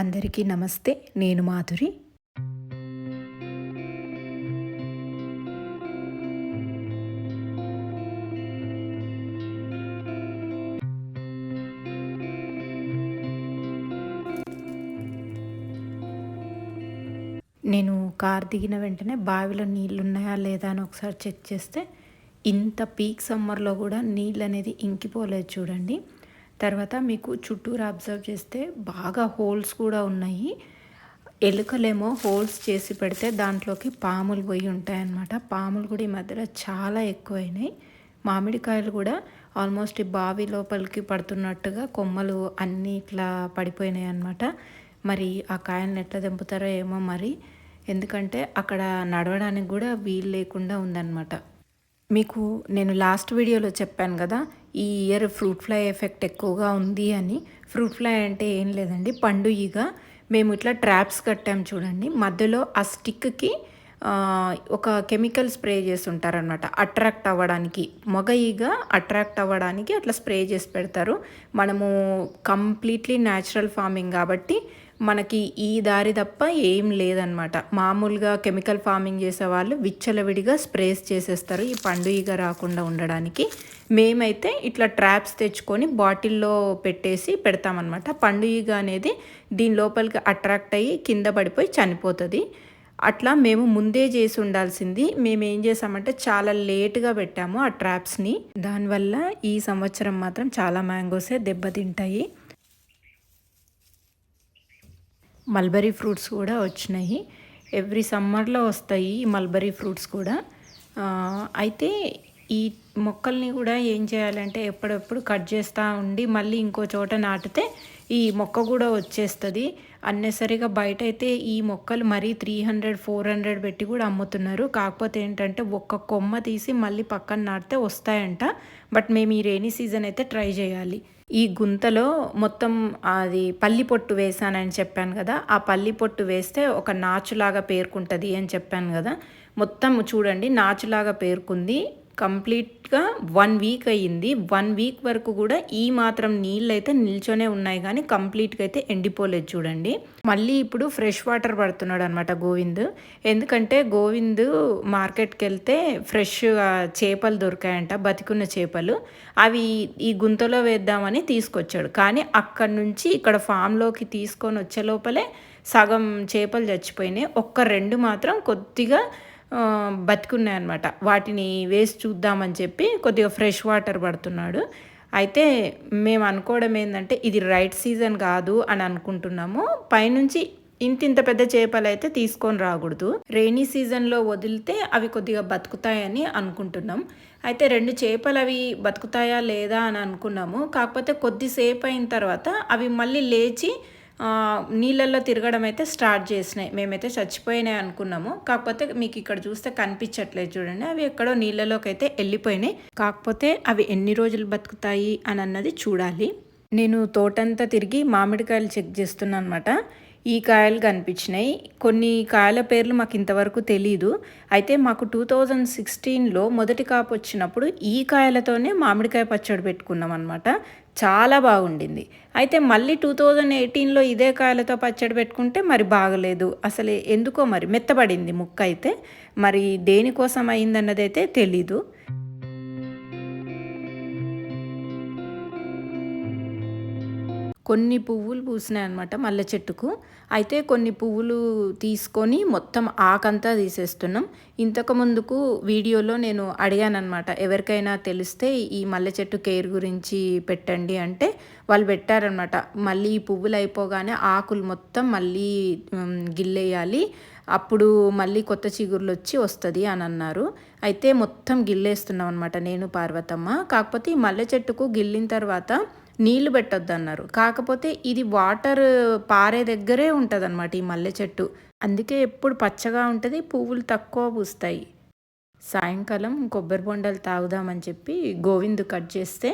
అందరికీ నమస్తే నేను మాధురి. నేను కార్ దిగిన వెంటనే బావిలో నీళ్ళు ఉన్నాయా లేదా అని ఒకసారి చెక్ చేస్తే ఇంత పీక్ సమ్మర్లో కూడా నీళ్ళు అనేది ఇంకిపోలేదు చూడండి. తర్వాత మీకు చుట్టూరు అబ్జర్వ్ చేస్తే బాగా హోల్స్ కూడా ఉన్నాయి. ఎలుకలేమో హోల్స్ చేసి పెడితే దాంట్లోకి పాములు పోయి ఉంటాయన్నమాట. పాములు కూడా ఈ మధ్యలో చాలా ఎక్కువైనాయి. మామిడికాయలు కూడా ఆల్మోస్ట్ ఈ బావి లోపలికి పడుతున్నట్టుగా కొమ్మలు అన్నీ ఇట్లా పడిపోయినాయి అన్నమాట. మరి ఆ కాయలను ఎట్లా దింపుతారో ఏమో మరి ఎందుకంటే అక్కడ నడవడానికి కూడా వీలు లేకుండా ఉందన్నమాట. మీకు నేను లాస్ట్ వీడియోలో చెప్పాను కదా ఈ ఇయర్ ఫ్రూట్ ఫ్లై ఎఫెక్ట్ ఎక్కువగా ఉంది అని. ఫ్రూట్ ఫ్లై అంటే ఏం లేదండి పండు ఈగ. మేము ఇట్లా ట్రాప్స్ కట్టాం చూడండి. మధ్యలో ఆ స్టిక్కి ఒక కెమికల్ స్ప్రే చేసి ఉంటారనమాట అట్రాక్ట్ అవ్వడానికి. మగ ఈగ అట్రాక్ట్ అవ్వడానికి అట్లా స్ప్రే చేసి పెడతారు. మనము కంప్లీట్లీ న్యాచురల్ ఫార్మింగ్ కాబట్టి మనకి ఈ దారి తప్ప ఏం లేదనమాట మామూలుగా కెమికల్ ఫార్మింగ్ చేసే వాళ్ళు విచ్చలవిడిగా స్ప్రేస్ చేసేస్తారు. ఈ పండు ఈగ రాకుండా ఉండడానికి. మేమైతే ఇట్లా ట్రాప్స్ తెచ్చుకొని బాటిల్లో పెట్టేసి పెడతామన్నమాట. పండు ఈగ అనేది దీని లోపలికి అట్రాక్ట్ అయ్యి కింద పడిపోయి చనిపోతుంది. అట్లా మేము ముందే చేసి ఉండాల్సింది. మేము ఏం చేసామంటే చాలా లేట్గా పెట్టాము ఆ ట్రాప్స్ని. దానివల్ల ఈ సంవత్సరం మాత్రం చాలా మ్యాంగోసే దెబ్బతింటాయి. మల్బరీ ఫ్రూట్స్ కూడా వచ్చినాయి. ఎవ్రీ సమ్మర్లో వస్తాయి ఈ మల్బరీ ఫ్రూట్స్ కూడా. అయితే ఈ మొక్కల్ని కూడా ఏం చేయాలంటే ఎప్పుడెప్పుడు కట్ చేస్తూ ఉండి మళ్ళీ ఇంకో చోట నాటితే ఈ మొక్క కూడా వచ్చేస్తుంది. అన్నెసరిగా బయట అయితే ఈ మొక్కలు మరీ త్రీ హండ్రెడ్ ఫోర్ హండ్రెడ్ పెట్టి కూడా అమ్ముతున్నారు. కాకపోతే ఏంటంటే ఒక్క కొమ్మ తీసి మళ్ళీ పక్కన నాటితే వస్తాయంట. బట్ మేము ఈ రైనీ సీజన్ అయితే ట్రై చేయాలి. ఈ గుంతలో మొత్తం అది పల్లి పొట్టు వేసానని చెప్పాను కదా. ఆ పల్లి పొట్టు వేస్తే ఒక నాచులాగా పేర్కొంటుంది అని చెప్పాను కదా. మొత్తం చూడండి నాచులాగా పేర్కొంది. కంప్లీట్గా వన్ వీక్ అయ్యింది. వన్ వీక్ వరకు కూడా ఈ మాత్రం నీళ్ళు అయితే నిల్చొనే ఉన్నాయి కానీ కంప్లీట్గా అయితే ఎండిపోలేదు చూడండి. మళ్ళీ ఇప్పుడు ఫ్రెష్ వాటర్ పడుతున్నాడు అనమాట గోవింద్. ఎందుకంటే గోవింద్ మార్కెట్కి వెళ్తే ఫ్రెష్గా చేపలు దొరికాయంట బతికున్న చేపలు. అవి ఈ గుంతలో వేద్దామని తీసుకొచ్చాడు. కానీ అక్కడి నుంచి ఇక్కడ ఫామ్లోకి తీసుకొని వచ్చే లోపలే సగం చేపలు చచ్చిపోయినాయి. ఒక్క రెండు మాత్రం కొద్దిగా బతుకున్నాయన్నమాట. వాటిని వేసి చూద్దామని చెప్పి కొద్దిగా ఫ్రెష్ వాటర్ పడుతున్నాడు. అయితే మేము అనుకోవడం ఏంటంటే ఇది రైట్ సీజన్ కాదు అని అనుకుంటున్నాము. పైనుంచి ఇంత ఇంత పెద్ద చేపలు అయితే తీసుకొని రాకూడదు. రెయినీ సీజన్లో వదిలితే అవి కొద్దిగా బతుకుతాయని అనుకుంటున్నాం. అయితే రెండు చేపలు అవి బతుకుతాయా లేదా అని అనుకున్నాము. కాకపోతే కొద్దిసేపు అయిన తర్వాత అవి మళ్ళీ లేచి నీళ్ళల్లో తిరగడం అయితే స్టార్ట్ చేసినాయి. మేమైతే చచ్చిపోయినాయి అనుకున్నాము. కాకపోతే మీకు ఇక్కడ చూస్తే కనిపించట్లేదు చూడండి. అవి ఎక్కడో నీళ్ళలోకి అయితే వెళ్ళిపోయినాయి. కాకపోతే అవి ఎన్ని రోజులు బతుకుతాయి అని అన్నది చూడాలి. నేను తోటంతా తిరిగి మామిడికాయలు చెక్ చేస్తున్నాను అనమాట ఈ కాయలు కనిపించినాయి. కొన్ని కాయల పేర్లు మాకు ఇంతవరకు తెలీదు. అయితే మాకు టూ థౌజండ్ సిక్స్టీన్లో మొదటి కాపు వచ్చినప్పుడు ఈ కాయలతోనే మామిడికాయ పచ్చడి పెట్టుకున్నాం అనమాట చాలా బాగుండింది. అయితే మళ్ళీ టూ థౌజండ్ ఎయిటీన్లో ఇదే కాయలతో పచ్చడి పెట్టుకుంటే మరి బాగలేదు. అసలు ఎందుకో మరి మెత్తబడింది ముక్క అయితే. మరి దేనికోసం అయిందన్నదైతే తెలీదు. కొన్ని పువ్వులు పూసినాయి అనమాట మల్లె చెట్టుకు. అయితే కొన్ని పువ్వులు తీసుకొని మొత్తం ఆకంతా తీసేస్తున్నాం. ఇంతకు ముందుకు వీడియోలో నేను అడిగానమాట ఎవరికైనా తెలిస్తే ఈ మల్లె చెట్టు కేర్ గురించి పెట్టండి అంటే వాళ్ళు పెట్టారనమాట మళ్ళీ ఈ పువ్వులు అయిపోగానే ఆకులు మొత్తం మళ్ళీ గిల్లేయాలి. అప్పుడు మళ్ళీ కొత్త చిగురులు వచ్చి వస్తుంది అని అన్నారు. అయితే మొత్తం గిల్లేస్తున్నాం అనమాట నేను పార్వతమ్మ. కాకపోతే ఈ మల్లె చెట్టుకు గిల్లిన తర్వాత నీళ్ళు పెట్టొద్దు అన్నారు కాకపోతే ఇది వాటర్ పారే దగ్గరే ఉంటుంది అనమాట ఈ మల్లె చెట్టు. అందుకే ఎప్పుడు పచ్చగా ఉంటుంది పువ్వులు తక్కువ పూస్తాయి. సాయంకాలం కొబ్బరి బొండలు తాగుదామని చెప్పి గోవింద్ కట్ చేస్తే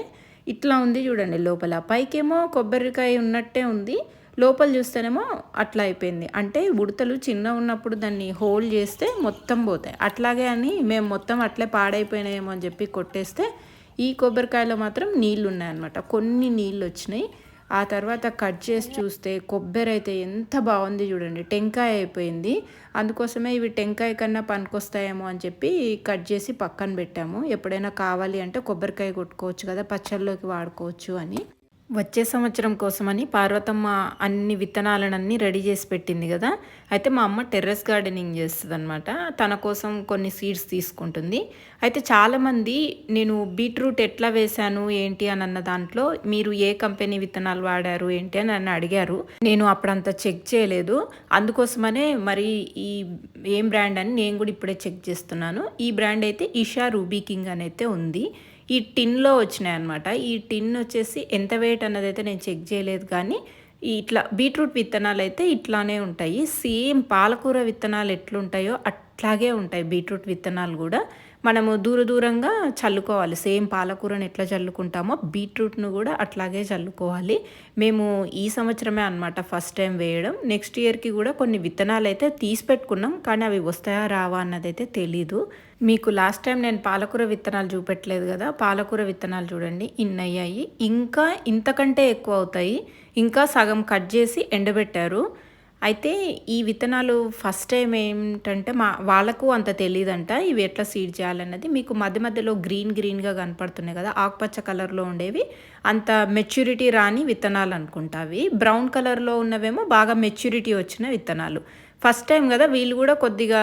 ఇట్లా ఉంది చూడండి లోపల. పైకేమో కొబ్బరికాయ ఉన్నట్టే ఉంది లోపల చూస్తేనేమో అట్లా అయిపోయింది. అంటే ఉడతలు చిన్న ఉన్నప్పుడు దాన్ని హోల్డ్ చేస్తే మొత్తం పోతాయి. అట్లాగే అని మేము మొత్తం అట్లే పాడైపోయినాయేమో అని చెప్పి కొట్టేస్తే ఈ కొబ్బరికాయలో మాత్రం నీళ్ళు ఉన్నాయన్నమాట కొన్ని నీళ్ళు వచ్చినాయి ఆ తర్వాత కట్ చేసి చూస్తే కొబ్బరి అయితే ఎంత బాగుంది చూడండి. టెంకాయ అయిపోయింది. అందుకోసమే ఇవి టెంకాయ కన్నా పనికొస్తాయేమో అని చెప్పి కట్ చేసి పక్కన పెట్టాము. ఎప్పుడైనా కావాలి అంటే కొబ్బరికాయ కొట్టుకోవచ్చు కదా పచ్చళ్ళలోకి వాడుకోవచ్చు అని. వచ్చే సంవత్సరం కోసమని పార్వతమ్మ అన్ని విత్తనాలనన్నీ రెడీ చేసి పెట్టింది కదా. అయితే మా అమ్మ టెర్రస్ గార్డెనింగ్ చేస్తుంది అనమాట తన కోసం కొన్ని సీడ్స్ తీసుకుంటుంది. అయితే చాలామంది నేను బీట్రూట్ ఎట్లా వేశాను ఏంటి అని అన్న దాంట్లో మీరు ఏ కంపెనీ విత్తనాలు వాడారు ఏంటి అని నన్ను అడిగారు. నేను అప్పుడంతా చెక్ చేయలేదు. అందుకోసమనే మరి ఈ ఏం బ్రాండ్ అని నేను కూడా ఇప్పుడే చెక్ చేస్తున్నాను. ఈ బ్రాండ్ అయితే ఇషా రూబీ కింగ్ అని అయితే ఉంది. ఈ టిన్లో వచ్చినాయి అనమాట ఈ టిన్ వచ్చేసి ఎంత వెయిట్ అన్నది అయితే నేను చెక్ చేయలేదు కానీ ఇట్లా బీట్రూట్ విత్తనాలు అయితే ఇట్లానే ఉంటాయి. సేమ్ పాలకూర విత్తనాలు ఎట్లుంటాయో అట్లాగే ఉంటాయి బీట్రూట్ విత్తనాలు కూడా. మనము దూర దూరంగా చల్లుకోవాలి. సేమ్ పాలకూరను ఎట్లా చల్లుకుంటామో బీట్రూట్ను కూడా అట్లాగే చల్లుకోవాలి. మేము ఈ సంవత్సరమే అనమాట ఫస్ట్ టైం వేయడం. నెక్స్ట్ ఇయర్కి కూడా కొన్ని విత్తనాలు అయితే తీసి పెట్టుకున్నాం కానీ అవి వస్తాయా రావా అన్నది అయితే తెలీదు. మీకు లాస్ట్ టైం నేను పాలకూర విత్తనాలు చూపెట్టలేదు కదా పాలకూర విత్తనాలు చూడండి. ఇన్ని అయ్యాయి ఇంకా ఇంతకంటే ఎక్కువ అవుతాయి. ఇంకా సగం కట్ చేసి ఎండబెట్టారు. అయితే ఈ విత్తనాలు ఫస్ట్ టైం ఏంటంటే మా వాళ్ళకు అంత తెలియదంట ఇవి ఎట్లా సీడ్ చేయాలన్నది. మీకు మధ్య మధ్యలో గ్రీన్ గ్రీన్గా కనపడుతున్నాయి కదా ఆకుపచ్చ కలర్లో ఉండేవి. అంత మెచ్యూరిటీ రాని విత్తనాలు అనుకుంటా అవి. బ్రౌన్ కలర్లో ఉన్నవేమో బాగా మెచ్యూరిటీ వచ్చిన విత్తనాలు. ఫస్ట్ టైం కదా వీళ్ళు కూడా కొద్దిగా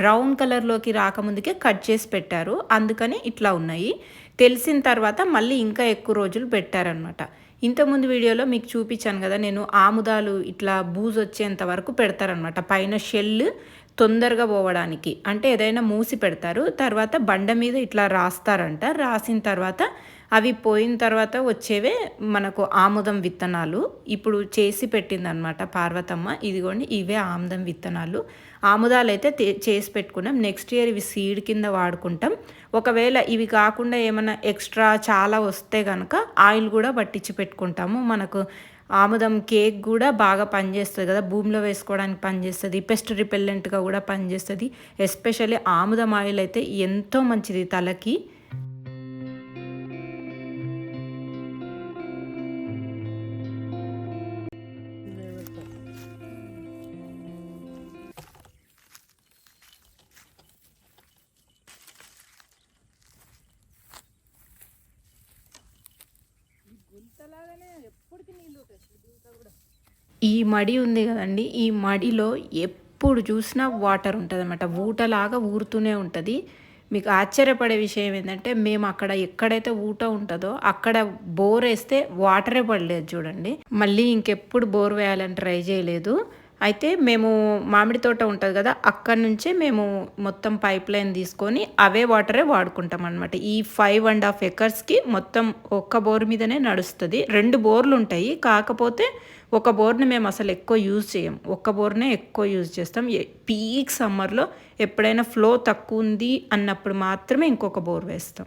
బ్రౌన్ కలర్లోకి రాకముందుకే కట్ చేసి పెట్టారు. అందుకని ఇట్లా ఉన్నాయి. తెలిసిన తర్వాత మళ్ళీ ఇంకా ఎక్కువ రోజులు పెట్టారనమాట ఇంతకుముందు వీడియోలో మీకు చూపించాను కదా నేను ఆముదాలు ఇట్లా బూజ్ వచ్చేంత వరకు పెడతారనమాట పైన షెల్ తొందరగా పోవడానికి. అంటే ఏదైనా మూసి పెడతారు. తర్వాత బండ మీద ఇట్లా రాస్తారంట. రాసిన తర్వాత అవి పోయిన తర్వాత వచ్చేవే మనకు ఆముదం విత్తనాలు. ఇప్పుడు చేసి పెట్టిందనమాట పార్వతమ్మ. ఇదిగోండి ఇవే ఆముదం విత్తనాలు. ఆముదాలు అయితే చేసి పెట్టుకున్నాం. నెక్స్ట్ ఇయర్ ఇవి సీడ్ కింద వాడుకుంటాం. ఒకవేళ ఇవి కాకుండా ఏమైనా ఎక్స్ట్రా చాలా వస్తే కనుక ఆయిల్ కూడా పట్టించి పెట్టుకుంటాము. మనకు ఆముదం కేక్ కూడా బాగా పనిచేస్తుంది కదా. భూమిలో వేసుకోవడానికి పనిచేస్తుంది. పెస్ట్ రిపెల్లెంట్గా కూడా పనిచేస్తుంది. ఎస్పెషల్లీ ఆముదం ఆయిల్ అయితే ఎంతో మంచిది తలకి. మడి ఉంది కదండి ఈ మడిలో ఎప్పుడు చూసినా వాటర్ ఉంటుంది అనమాట ఊటలాగా ఊరుతూనే ఉంటుంది. మీకు ఆశ్చర్యపడే విషయం ఏంటంటే మేము అక్కడ ఎక్కడైతే ఊట ఉంటుందో అక్కడ బోర్ వేస్తే వాటరే పడలేదు చూడండి. మళ్ళీ ఇంకెప్పుడు బోర్ వేయాలని ట్రై చేయలేదు. అయితే మేము మామిడి తోట ఉంటుంది కదా అక్కడి నుంచే మేము మొత్తం పైప్ లైన్ తీసుకొని అవే వాటరే వాడుకుంటాం అనమాట ఈ ఫైవ్ అండ్ హాఫ్ ఎకర్స్కి మొత్తం ఒక్క బోర్ మీదనే నడుస్తుంది. రెండు బోర్లు ఉంటాయి. కాకపోతే ఒక బోర్ని మేము అసలు ఎక్కువ యూజ్ చేయం. ఒక్క బోర్నే ఎక్కువ యూజ్ చేస్తాం. పీక్ సమ్మర్లో ఎప్పుడైనా ఫ్లో తక్కువ ఉంది అన్నప్పుడు మాత్రమే ఇంకొక బోర్ వేస్తాం.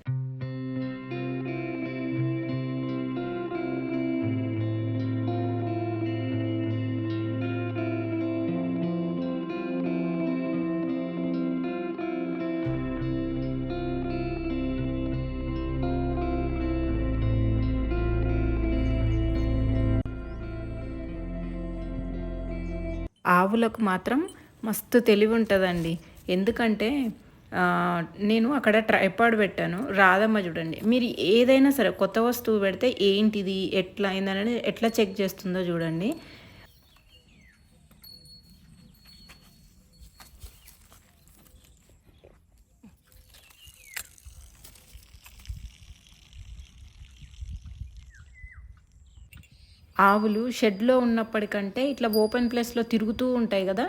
ఆవులకు మాత్రం మస్తు తెలివి ఉంటుందండి ఎందుకంటే నేను అక్కడ ట్రైపాడ్ పెట్టాను. రాదమ్మ చూడండి. మీరు ఏదైనా సరే కొత్త వస్తువు పెడితే ఏంటిది ఎట్లా అయిందనేది ఎట్లా చెక్ చేస్తుందో చూడండి. ఆవులు షెడ్లో ఉన్నప్పటికంటే ఇట్లా ఓపెన్ ప్లేస్లో తిరుగుతూ ఉంటాయి కదా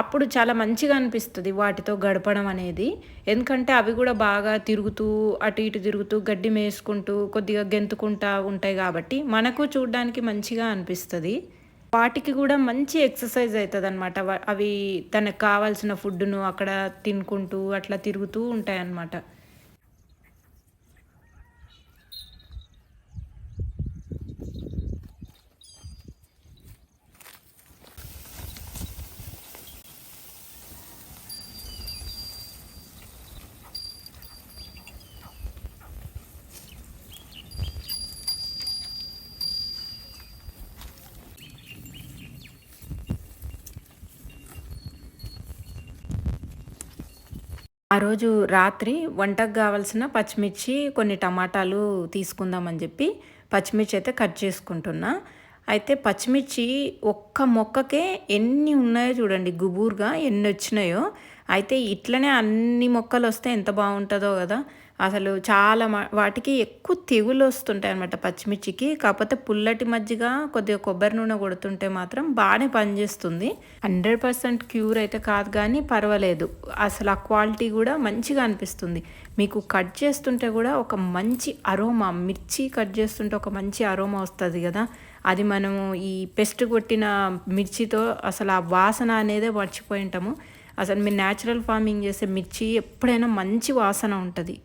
అప్పుడు చాలా మంచిగా అనిపిస్తుంది వాటితో గడపడం అనేది. ఎందుకంటే అవి కూడా బాగా తిరుగుతూ అటు ఇటు తిరుగుతూ గడ్డి మేసుకుంటూ కొద్దిగా గెంతుకుంటా ఉంటాయి కాబట్టి మనకు చూడడానికి మంచిగా అనిపిస్తుంది. వాటికి కూడా మంచి ఎక్సర్సైజ్ అవుతుంది అనమాట అవి తనకు కావాల్సిన ఫుడ్ను అక్కడ తినుకుంటూ అట్లా తిరుగుతూ ఉంటాయి అన్నమాట ఆ రోజు రాత్రి వంటకు కావాల్సిన పచ్చిమిర్చి కొన్ని టమాటాలు తీసుకుందామని చెప్పి పచ్చిమిర్చి అయితే కట్ చేసుకుంటున్నా. అయితే పచ్చిమిర్చి ఒక్క మొక్కకే ఎన్ని ఉన్నాయో చూడండి గుబూరుగా ఎన్ని వచ్చినాయో. అయితే ఇట్లనే అన్ని మొక్కలు వస్తే ఎంత బాగుంటుందో కదా. అసలు చాలా వాటికి ఎక్కువ తెగులు వస్తుంటాయి అనమాట పచ్చిమిర్చికి. కాకపోతే పుల్లటి మజ్జిగ కొద్దిగా కొబ్బరి నూనె కొడుతుంటే మాత్రం బాగానే పనిచేస్తుంది. హండ్రెడ్ పర్సెంట్ క్యూర్ అయితే కాదు కానీ పర్వాలేదు. అసలు ఆ క్వాలిటీ కూడా మంచిగా అనిపిస్తుంది. మీకు కట్ చేస్తుంటే కూడా ఒక మంచి అరోమా మిర్చి కట్ చేస్తుంటే ఒక మంచి అరోమా వస్తుంది కదా. అది మనము ఈ పెస్ట్ కొట్టిన మిర్చితో అసలు ఆ వాసన అనేదే మర్చిపోయి ఉంటాము. అసలు మీరు న్యాచురల్ ఫార్మింగ్ చేసే మిర్చి ఎప్పుడైనా మంచి వాసన ఉంటుంది.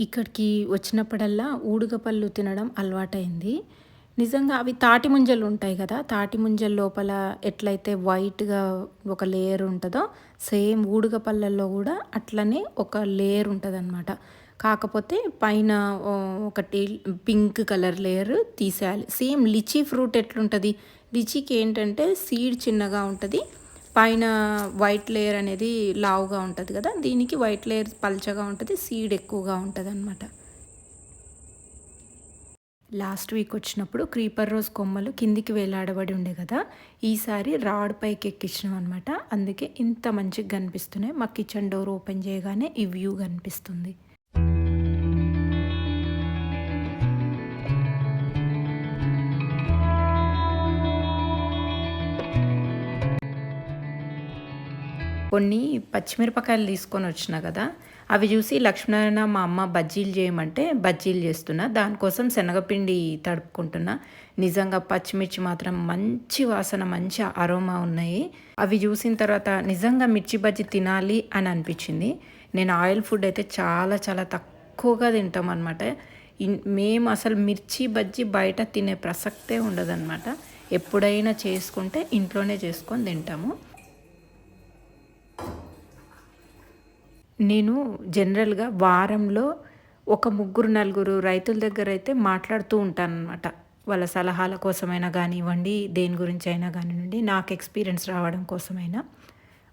ఇక్కడికి వచ్చినప్పుడల్లా ఊడుగపళ్ళు తినడం అలవాటైంది. నిజంగా అవి తాటి ముంజలు ఉంటాయి కదా తాటి ముంజల లోపల ఎట్లయితే వైట్గా ఒక లేయర్ ఉంటుందో సేమ్ ఊడుగ పళ్ళల్లో కూడా అట్లనే ఒక లేయర్ ఉంటుందన్నమాట. కాకపోతే పైన ఒకటి పింక్ కలర్ లేయర్ తీసేయాలి. సేమ్ లిచీ ఫ్రూట్ ఎట్లుంటుంది? లిచీకి ఏంటంటే సీడ్ చిన్నగా ఉంటుంది పైన వైట్ లేయర్ అనేది లావుగా ఉంటుంది కదా దీనికి వైట్ లేయర్ పల్చగా ఉంటుంది సీడ్ ఎక్కువగా ఉంటుంది అనమాట లాస్ట్ వీక్ వచ్చినప్పుడు క్రీపర్ రోజ్ కొమ్మలు కిందికి వేలాడబడి ఉండే కదా ఈసారి రాడ్ పైకి ఎక్కించినాం అనమాట అందుకే ఇంత మంచిగా కనిపిస్తున్నాయి. మా కిచెన్ డోర్ ఓపెన్ చేయగానే ఈ వ్యూ కనిపిస్తుంది. కొన్ని పచ్చిమిరపకాయలు తీసుకొని వచ్చిన కదా అవి చూసి లక్ష్మీనారాయణ మా అమ్మ బజ్జీలు చేయమంటే బజ్జీలు చేస్తున్నా దానికోసం శనగపిండి తడుపుకుంటున్నా. నిజంగా పచ్చిమిర్చి మాత్రం మంచి వాసన మంచి అరోమా ఉన్నాయి. అవి చూసిన తర్వాత నిజంగా మిర్చి బజ్జీ తినాలి అని అనిపించింది. నేను ఆయిల్ ఫుడ్ అయితే చాలా చాలా తక్కువగా తింటాం అనమాట మేము అసలు మిర్చి బజ్జీ బయట తినే ప్రసక్తే ఉండదన్నమాట. ఎప్పుడైనా చేసుకుంటే ఇంట్లోనే చేసుకొని తింటాము. నేను జనరల్గా వారంలో ఒక ముగ్గురు నలుగురు రైతుల దగ్గర అయితే మాట్లాడుతూ ఉంటాను అనమాట వాళ్ళ సలహాల కోసమైనా కానివ్వండి దేని గురించి అయినా కానివ్వండి నాకు ఎక్స్పీరియన్స్ రావడం కోసమైనా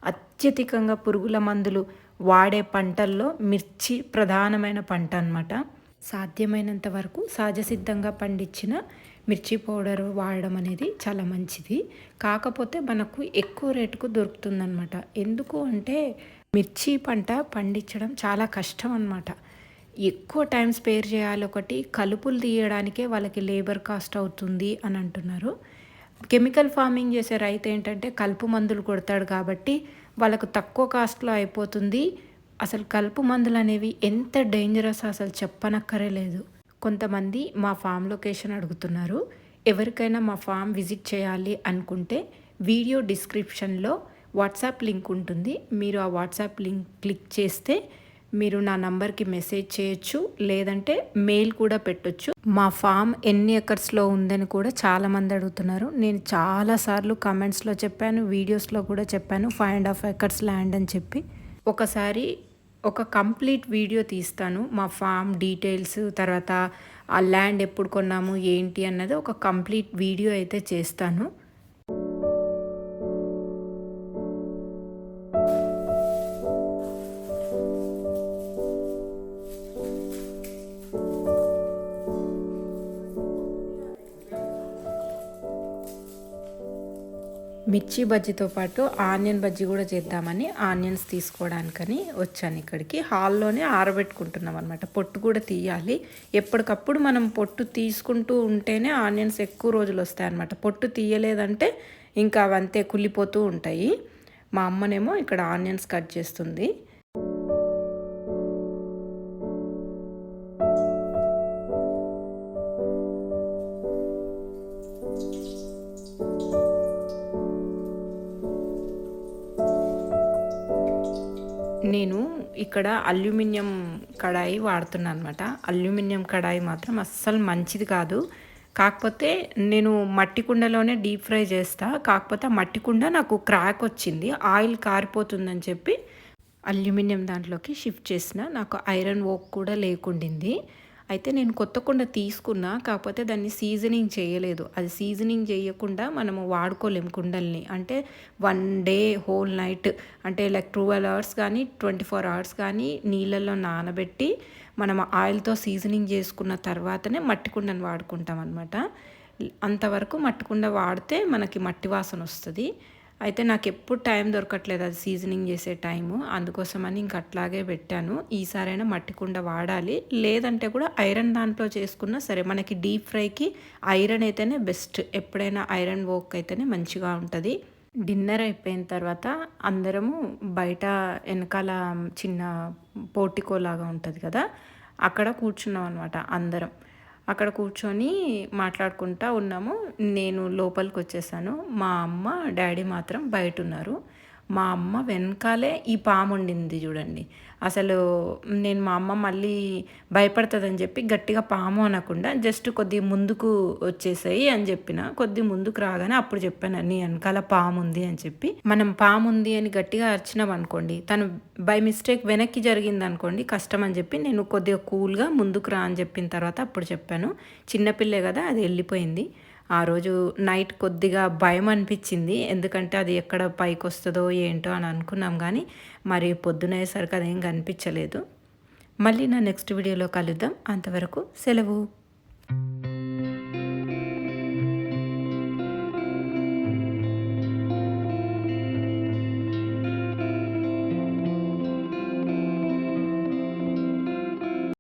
అత్యధికంగా పురుగుల మందులు వాడే పంటల్లో మిర్చి ప్రధానమైన పంట అనమాట సాధ్యమైనంత వరకు సహజసిద్ధంగా పండించిన మిర్చి పౌడర్ వాడడం అనేది చాలా మంచిది. కాకపోతే మనకు ఎక్కువ రేటుకు దొరుకుతుందన్నమాట. ఎందుకు అంటే మిర్చి పంట పండించడం చాలా కష్టం అనమాట ఎక్కువ టైం స్పేర్ చేయాలి ఒకటి కలుపులు తీయడానికే వాళ్ళకి లేబర్ కాస్ట్ అవుతుంది అని అంటున్నారు. కెమికల్ ఫార్మింగ్ చేసే రైతు ఏంటంటే కలుపు మందులు కొడతాడు కాబట్టి వాళ్ళకు తక్కువ కాస్ట్లో అయిపోతుంది. అసలు కలుపు మందులు అనేవి ఎంత డేంజరస్ అసలు చెప్పనక్కరే లేదు కొంతమంది మా ఫామ్ లొకేషన్ అడుగుతున్నారు. ఎవరికైనా మా ఫామ్ విజిట్ చేయాలి అనుకుంటే వీడియో డిస్క్రిప్షన్లో వాట్సాప్ లింక్ ఉంటుంది. మీరు ఆ వాట్సాప్ లింక్ క్లిక్ చేస్తే మీరు నా నంబర్కి మెసేజ్ చేయొచ్చు. లేదంటే మెయిల్ కూడా పెట్టొచ్చు. మా ఫామ్ ఎన్ని ఎకర్స్లో ఉందని కూడా చాలామంది అడుగుతున్నారు. నేను చాలాసార్లు కమెంట్స్లో చెప్పాను వీడియోస్లో కూడా చెప్పాను five and half acres land అని చెప్పి. ఒకసారి ఒక కంప్లీట్ వీడియో తీస్తాను. మా ఫామ్ డీటెయిల్స్ తర్వాత ఆ ల్యాండ్ ఎప్పుడు కొన్నాము ఏంటి అన్నది ఒక కంప్లీట్ వీడియో అయితే చేస్తాను. మిర్చి బజ్జీతో పాటు ఆనియన్ బజ్జీ కూడా చేద్దామని ఆనియన్స్ తీసుకోవడానికని వచ్చాను ఇక్కడికి. హాల్లోనే ఆరబెట్టుకుంటున్నాం అనమాట పొట్టు కూడా తీయాలి. ఎప్పటికప్పుడు మనం పొట్టు తీసుకుంటూ ఉంటేనే ఆనియన్స్ ఎక్కువ రోజులు వస్తాయి అనమాట పొట్టు తీయలేదంటే ఇంకా అవంతే కుళ్ళిపోతూ ఉంటాయి. మా అమ్మనేమో ఇక్కడ ఆనియన్స్ కట్ చేస్తుంది. నేను ఇక్కడ అల్యూమినియం కడాయి వాడుతున్నాను అనమాట అల్యూమినియం కడాయి మాత్రం అస్సలు మంచిది కాదు. కాకపోతే నేను మట్టి కుండలోనే డీప్ ఫ్రై చేస్తా. కాకపోతే మట్టి కుండ నాకు క్రాక్ వచ్చింది. ఆయిల్ కారిపోతుందని చెప్పి అల్యూమినియం దాంట్లోకి షిఫ్ట్ చేసిన. నాకు ఐరన్ ఓక్ కూడా లేకుండింది. అయితే నేను కొత్త కుండ తీసుకున్నా కాకపోతే దాన్ని సీజనింగ్ చేయలేదు. అది సీజనింగ్ చేయకుండా మనము వాడుకోలేము కుండల్ని. అంటే వన్ డే హోల్ నైట్ అంటే లైక్ ట్వెల్వ్ అవర్స్ కానీ ట్వంటీ ఫోర్ అవర్స్ కానీ నీళ్ళల్లో నానబెట్టి మనం ఆయిల్తో సీజనింగ్ చేసుకున్న తర్వాతనే మట్టి కుండను వాడుకుంటాం అనమాట అంతవరకు మట్టి కుండ వాడితే మనకి మట్టి వాసన వస్తుంది. అయితే నాకు ఎప్పుడు టైం దొరకట్లేదు అది సీజనింగ్ చేసే టైము. అందుకోసమని ఇంక అట్లాగే పెట్టాను. ఈసారైనా మట్టి కుండ వాడాలి. లేదంటే కూడా ఐరన్ దాంట్లో చేసుకున్నా సరే మనకి డీప్ ఫ్రైకి ఐరన్ అయితేనే బెస్ట్. ఎప్పుడైనా ఐరన్ వర్క్ అయితేనే మంచిగా ఉంటుంది. డిన్నర్ అయిపోయిన తర్వాత అందరము బయట వెనకాల చిన్న పోర్టికో లాగా ఉంటుంది కదా అక్కడ కూర్చున్నాం అనమాట అందరం. అక్కడ కూర్చొని మాట్లాడుకుంటా ఉన్నాము. నేను లోపలికి వచ్చేసాను. మా అమ్మ డాడీ మాత్రం బయట ఉన్నారు. మా అమ్మ వెనకాలే ఈ పాము ఉండింది చూడండి. అసలు నేను మా అమ్మ మళ్ళీ భయపడుతుందని చెప్పి గట్టిగా పాము అనకుండా జస్ట్ కొద్ది ముందుకు వచ్చేసాయి అని చెప్పిన. కొద్ది ముందుకు రాగానే అప్పుడు చెప్పాను నీ వెనకాల పాము ఉంది అని చెప్పి. మనం పాము ఉంది అని గట్టిగా అరిచినాం అనుకోండి తను బై మిస్టేక్ వెనక్కి జరిగింది అనుకోండి కష్టం అని చెప్పి నేను కొద్దిగా కూల్గా ముందుకు రా అని చెప్పిన తర్వాత అప్పుడు చెప్పాను చిన్నపిల్లే కదా అది వెళ్ళిపోయింది. ఆ రోజు నైట్ కొద్దిగా భయం అనిపించింది. ఎందుకంటే అది ఎక్కడ పైకి వస్తుందో ఏంటో అని అనుకున్నాం కానీ మరి పొద్దునయ్యేసరికి అదేం కనిపించలేదు. మళ్ళీ నా నెక్స్ట్ వీడియోలో కలుద్దాం. అంతవరకు సెలవు.